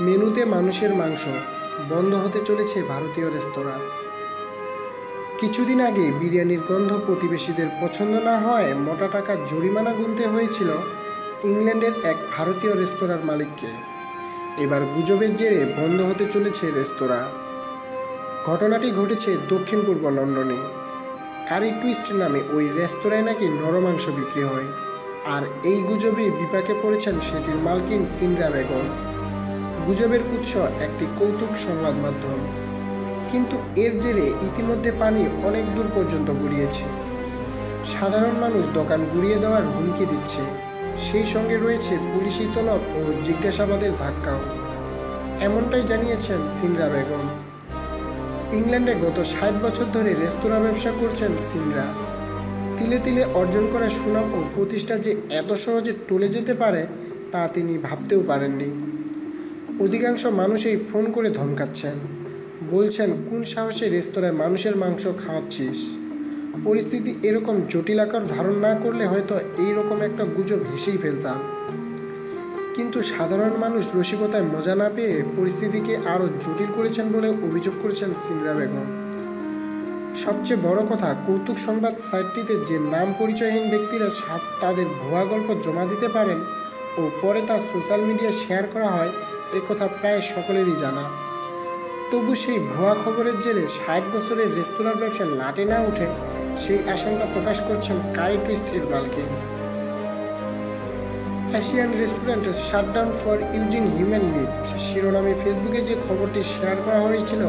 মেনুতে মানুষের মাংস বন্ধ হতে চলেছে ভারতীয় রেস্তোরাঁ। কিছুদিন আগে বিরিয়ানির গন্ধ প্রতিবেশীদের পছন্দ না হওয়ায় মোটা টাকা জরিমানা গুনতে হয়েছিল ইংল্যান্ডের এক ভারতীয় রেস্তোরাঁর মালিককে। এবার গুজবের জেরে বন্ধ হতে চলেছে রেস্তোরাঁ। ঘটনাটি ঘটেছে দক্ষিণ পূর্ব লন্ডনে। কারি টুইস্ট নামে ওই রেস্তোরাঁয় নাকি নরমাংস বিক্রি হয়। আর এই গুজবে বিপাকে পড়েছেন সেটির মালকিন সিনরা বেগম। গুজবের উৎস একটি কৌতুক সংবাদ মাধ্যম। কিন্তু এর জেরে ইতিমধ্যে পানি অনেক দূর পর্যন্ত গড়িয়েছে। সাধারণ মানুষ দোকান গুড়িয়ে দেওয়ার হুমকি দিচ্ছে। সেই সঙ্গে রয়েছে পুলিশি তলব ও জিজ্ঞাসাবাদের ধাক্কাও। এমনটাই জানিয়েছেন সিনরা বেগম। ইংল্যান্ডে গত ষাট বছর ধরে রেস্তোরাঁ ব্যবসা করছেন সিনরা। তিলে তিলে অর্জন করা সুনাম ও প্রতিষ্ঠা যে এত সহজে টলে যেতে পারে, তা তিনি ভাবতেও পারেননি। অধিকাংশ মানুষই ফোন করে ধমকাচ্ছেন। বলছেন, কোন সাহসে রেস্তোরাঁয় মানুষের মাংস খাওয়াচ্ছিস? পরিস্থিতি এরকম জটিল আকার ধারণ না করলে হয়তো এই রকম একটা গুজব হেসেই ফেলতাম। কিন্তু সাধারণ মানুষ রসিকতায় মজা না পেয়ে পরিস্থিতিকে আরও জটিল করেছেন বলে অভিযোগ করেছেন সিমরা বেগম। সবচেয়ে বড় কথা, কৌতুক সংবাদ সাইটটিতে যে নাম পরিচয়হীন ব্যক্তিরা তাদের ভুয়া গল্প জমা দিতে পারেন ও পরে তা সোশ্যাল মিডিয়ায় শেয়ার করা হয়, এ কথা প্রায় সকলেরই জানা। তবু সেই ভুয়া খবরের জেরে ষাট বছরের রেস্তোরাঁর ব্যবসা লাটে না উঠে সেই আশঙ্কা প্রকাশ করছেন কারি টুইস্ট এর মালকিন Asian restaurant shutdown for using human meat শিরোনামে ফেসবুকে যে খবরটি শেয়ার করা হয়েছিল,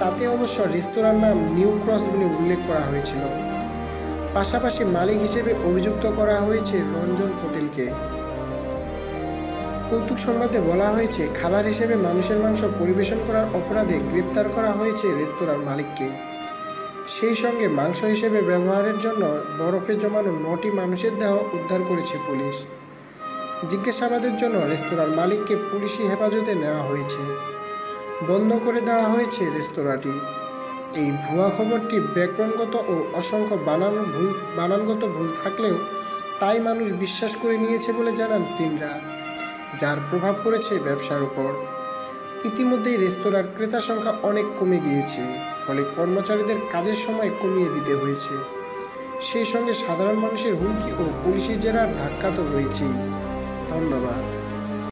তাতে অবশ্য রেস্তোরাঁর নাম নিউ ক্রস বলে উল্লেখ করা হয়েছিল। পাশাপাশি মালিক হিসেবে অভিযুক্ত করা হয়েছে রঞ্জন পটেলকে। কৌতুক সংবাদে বলা হয়েছে, খাবার হিসেবে মানুষের মাংস পরিবেশন করার অপরাধে গ্রেপ্তার করা হয়েছে রেস্তোরাঁর মালিককে। সেই সঙ্গে মাংস হিসেবে ব্যবহারের জন্য বরফে জমানো নটি মানুষের দেহ উদ্ধার করেছে পুলিশ। জিজ্ঞাসাবাদের জন্য রেস্তোরাঁর মালিককে পুলিশি হেফাজতে নেওয়া হয়েছে। বন্ধ করে দেওয়া হয়েছে রেস্তোরাঁটি। এই ভুয়া খবরটি ব্যাকরণগত ও অসংখ্য বানানো ভুল বানানগত ভুল থাকলেও তাই মানুষ বিশ্বাস করে নিয়েছে বলে জানান সিনরা। যার প্রভাব পড়েছে ব্যবসার উপর। ইতিমধ্যেই রেস্তোরাঁর ক্রেতা সংখ্যা অনেক কমে গিয়েছে, ফলে কর্মচারীদের কাজের সময় কমিয়ে দিতে হয়েছে। সেই সঙ্গে সাধারণ মানুষের হুমকি ও পুলিশি জেরার ধাক্কা তো রয়েছেই। ধন্যবাদ।